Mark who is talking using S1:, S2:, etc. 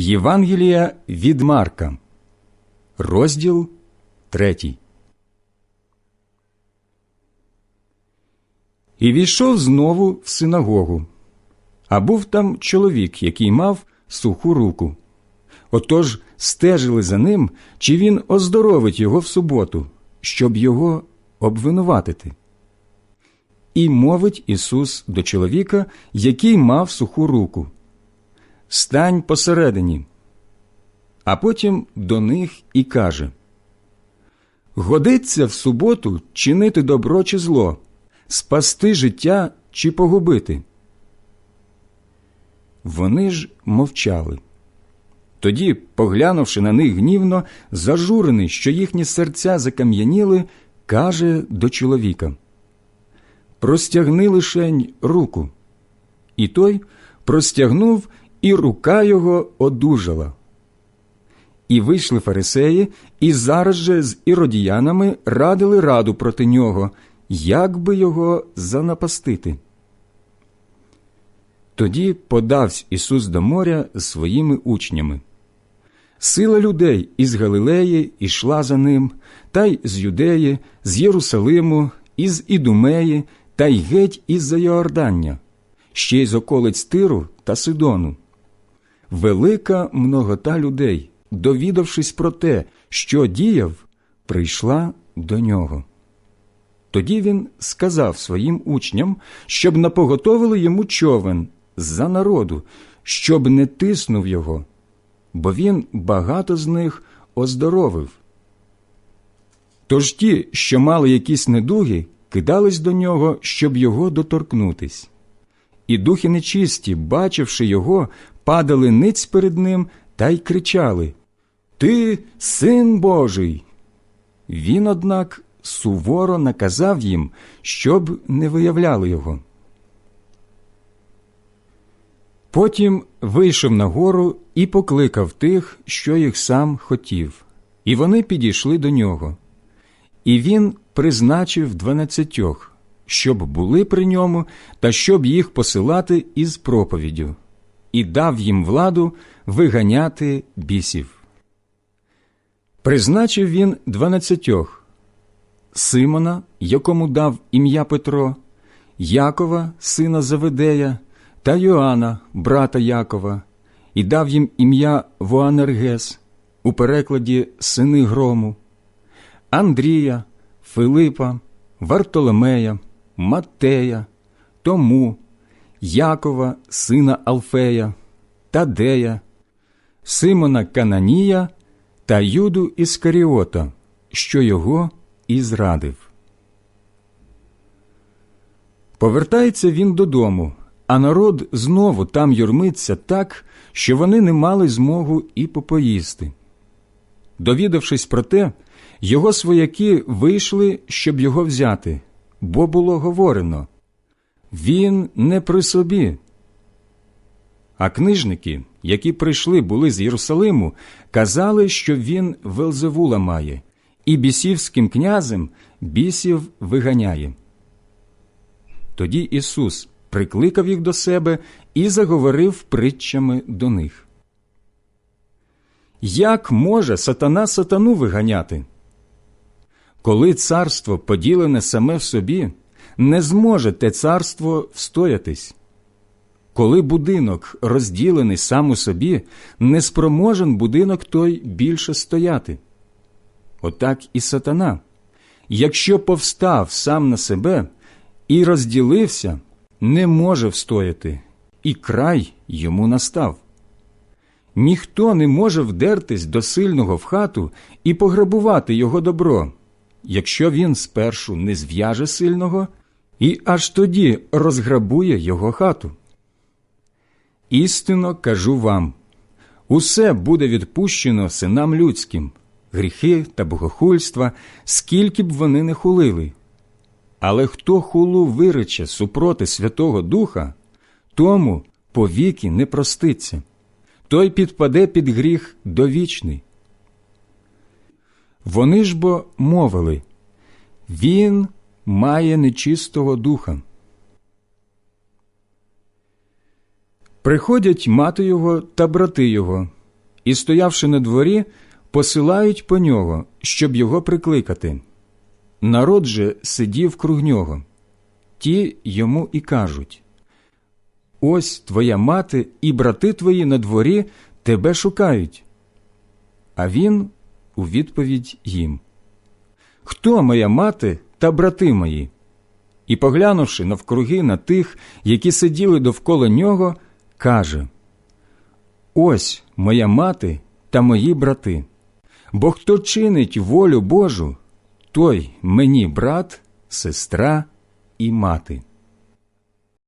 S1: Євангелія від Марка, розділ 3. І війшов знову в синагогу. А був там чоловік, який мав суху руку. Отож стежили за ним, чи він оздоровить його в суботу, щоб його обвинуватити. І мовить Ісус до чоловіка, який мав суху руку Стань посередині. А потім до них і каже Годиться в суботу чинити добро чи зло, спасти життя чи погубити. Вони ж мовчали. Тоді, поглянувши на них гнівно, зажурений, що їхні серця закам'яніли, каже до чоловіка Простягни лишень руку. І той простягнув, і рука його одужала. І вийшли фарисеї, і зараз же з іродіянами радили раду проти нього, як би його занапастити. Тоді подався Ісус до моря з своїми учнями. Сила людей із Галилеї ішла за ним, та й з Юдеї, з Єрусалиму, із Ідумеї, та й геть із за Йордання, ще й з околиць Тиру та Сидону. Велика многота людей, довідавшись про те, що діяв, прийшла до нього. Тоді він сказав своїм учням, щоб напоготовили йому човен за народу, щоб не тиснув його, бо він багато з них оздоровив. Тож ті, що мали якісь недуги, кидались до нього, щоб його доторкнутись. І духи нечисті, бачивши його, падали ниць перед ним та й кричали Ти син Божий. Він, однак, суворо наказав їм, щоб не виявляли його. Потім вийшов на гору і покликав тих, що їх сам хотів, і вони підійшли до нього. І він призначив дванадцятьох, щоб були при ньому та щоб їх посилати із проповіддю, і дав їм владу виганяти бісів. Призначив він дванадцятьох Симона, якому дав ім'я Петро, Якова, сина Заведея, та Йоанна, брата Якова, і дав їм ім'я Воанергес, у перекладі сини грому, Андрія, Филипа, Вартоломея, Маттея, Тому, Якова, сина Алфея, Тадея, Симона Кананія та Юду Іскаріота, що його і зрадив. Повертається він додому, а народ знову там юрмиться так, що вони не мали змогу і попоїсти. Довідавшись про те, його свояки вийшли, щоб його взяти, бо було говорено він не при собі. А книжники, які прийшли були з Єрусалиму, казали, що він Велзевула має, і бісівським князем бісів виганяє. Тоді Ісус прикликав їх до себе і заговорив притчами до них. Як може сатана сатану виганяти? Коли царство поділене саме в собі, не зможе те царство встоятись. Коли будинок розділений сам у собі, не спроможен будинок той більше стояти. Отак і сатана. Якщо повстав сам на себе і розділився, не може встояти, і край йому настав. Ніхто не може вдертись до сильного в хату і пограбувати його добро, якщо він спершу не зв'яже сильного і аж тоді розграбує його хату. Істинно кажу вам усе буде відпущено синам людським, гріхи та богохульства, скільки б вони не хулили. Але хто хулу вирече супроти Святого Духа, тому повіки не проститься, той підпаде під гріх довічний. Вони ж бо мовили Він має нечистого духа. Приходять мати його та брати його і, стоявши на дворі, посилають по нього, щоб його прикликати. Народ же сидів круг нього. Ті йому і кажуть Ось твоя мати і брати твої на дворі тебе шукають. А він у відповідь їм Хто моя мати та брати мої? І, поглянувши навкруги на тих, які сиділи довкола нього, каже Ось моя мати та мої брати. Бо хто чинить волю Божу, той мені брат, сестра і мати.